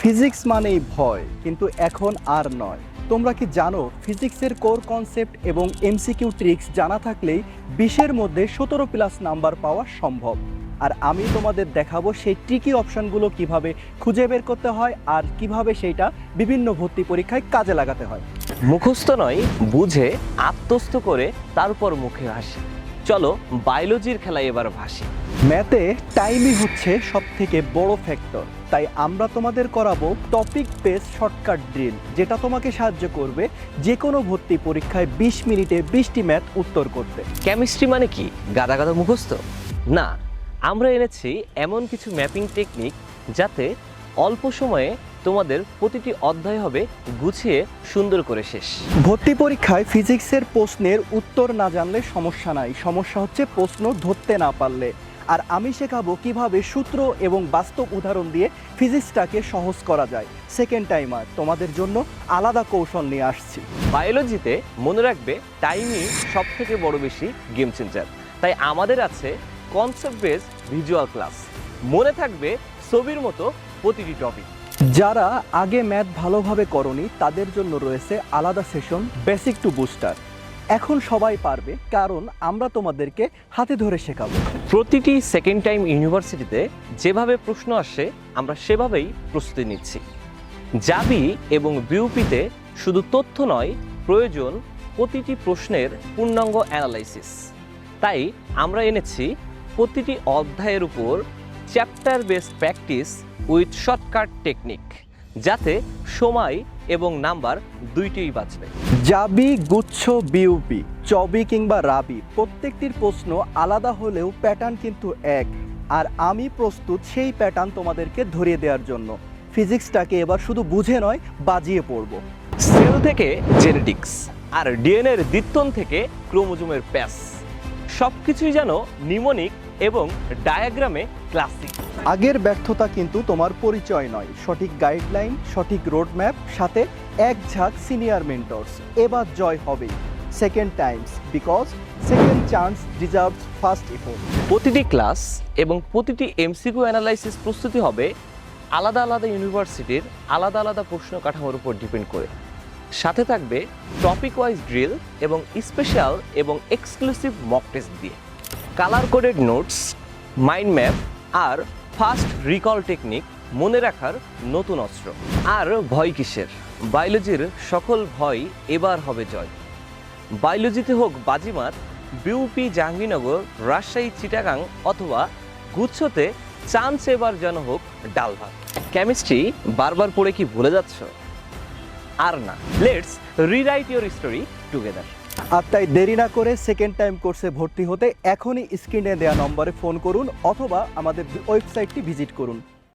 Physics মানেই ভয় কিন্তু এখন আর নয়। তোমরা কি জানো ফিজিক্সের কোর কনসেপ্ট এবং এমসিকিউ ট্রিক্স জানা থাকলেই বিশের মধ্যে সতেরো প্লাস নাম্বার পাওয়া সম্ভব। আর আমি তোমাদের দেখাবো সেই ট্রিকি অপশনগুলো কীভাবে খুঁজে বের করতে হয় আর কীভাবে সেইটা বিভিন্ন ভর্তি পরীক্ষায় কাজে লাগাতে হয়। মুখস্থ নয় বুঝে আত্মস্থ করে তারপর মুখে হাসি। চলো বায়োলজির খেলায় এবার ভাসি। ম্যাথে টাইমই হচ্ছে সব থেকে বড় ফ্যাক্টর তাই আমরা তোমাদের করাবো টপিক বেস শর্টকাট ড্রিল যেটা তোমাকে সাহায্য করবে যে কোনো ভর্তি পরীক্ষায় বিশ মিনিটে বিশটি ম্যাথ উত্তর করতে। কেমিস্ট্রি মানে কি? গাদা গাদা মুখস্থ? না আমরা এনেছি এমন কিছু ম্যাপিং টেকনিক যাতে অল্প সময়ে তোমাদের প্রতিটি অধ্যায় হবে গুছিয়ে সুন্দর করে শেষ। ভর্তি পরীক্ষায় ফিজিক্সের প্রশ্নের উত্তর না জানলে সমস্যা নাই। সমস্যা হচ্ছে প্রশ্ন ধরতে না পারলে। আর আমি শেখাবো কীভাবে সূত্র এবং বাস্তব উদাহরণ দিয়ে ফিজিক্সটাকে সহজ করা যায়। সেকেন্ড টাইমার তোমাদের জন্য আলাদা কৌশল নিয়ে আসছি। বায়োলজিতে মনে রাখবে টাইমই সব থেকে বড় বেশি গেম চেঞ্জার তাই আমাদের আছে কনসেপ্ট বেস ভিজুয়াল ক্লাস মনে থাকবে ছবির মতো প্রতিটি টপিক যারা আগে ম্যাথ ভালোভাবে করনি তাদের জন্য রয়েছে আলাদা সেশন বেসিক টু বুস্টার এখন সবাই পারবে, কারণ আমরা তোমাদেরকে হাতে ধরে শেখাবো। প্রতিটি সেকেন্ড টাইম ইউনিভার্সিটিতে যেভাবে প্রশ্ন আসে, আমরা সেভাবেই প্রস্তুতি নিচ্ছি। জাবি এবং বিউপিতে শুধু তথ্য নয়, প্রয়োজন প্রতিটি প্রশ্নের পূর্ণাঙ্গ অ্যানালাইসিস তাই আমরা এনেছি প্রতিটি অধ্যায়ের উপর chapter base practice with shortcut technique যাতে সময় এবং নাম্বার দুইটিই বাঁচবে। জাবি গুচ্ছ বিউপি চবি কিংবা রাবি প্রত্যেকটির প্রশ্ন আলাদা হলেও প্যাটার্ন কিন্তু এক। আর আমি প্রস্তুত সেই প্যাটার্ন তোমাদেরকে ধরিয়ে দেওয়ার জন্য। ফিজিক্সটাকে এবার শুধু বুঝে নয় বাজিয়ে পড়ব। সেল থেকে জেনেটিক্স আর ডিএনএর দ্বিত্বন থেকে ক্রোমোজোমের প্যাস সব কিছুই যেন নিমোনিক এবং ডায়াগ্রামে ক্লাসিক। আগের ব্যর্থতা কিন্তু তোমার পরিচয় নয়। সঠিক গাইডলাইন সঠিক রোডম্যাপ সাথে এক ঝাঁক সিনিয়র মেন্টরস। এবার জয় হবে second times because second chance deserves first effort. প্রতিটি ক্লাস এবং প্রতিটি এমসিকিউ অ্যানালাইসিস প্রস্তুতি হবে আলাদা আলাদা ইউনিভার্সিটির আলাদা আলাদা প্রশ্ন কাঠামোর উপর ডিপেন্ড করে। সাথে থাকবে টপিক ওয়াইজ ড্রিল এবং স্পেশাল এবং এক্সক্লুসিভ মক টেস্ট দিয়ে। Colour coded notes mind map আর ফাস্ট রিকল টেকনিক মনে রাখার নতুন অস্ত্র। আর ভয় কিসের? বায়োলজির সকল ভয় এবার হবে জয়। বায়োলজিতে হোক বাজিমাত বিউপি জাহাঙ্গীরনগর রাজশাহী চিটাগাং অথবা গুচ্ছতে চান্স এবার যেন হোক ডাল ভাত কেমিস্ট্রি বারবার পড়ে কি ভুলে যাচ্ছ? আর না। Let's rewrite your story together আর তাই দেরি না করে সেকেন্ড টাইম কোর্সে ভর্তি হতে এখনই স্ক্রিনে দেওয়া নম্বরে ফোন করুন অথবা আমাদের ওয়েবসাইটটি ভিজিট করুন।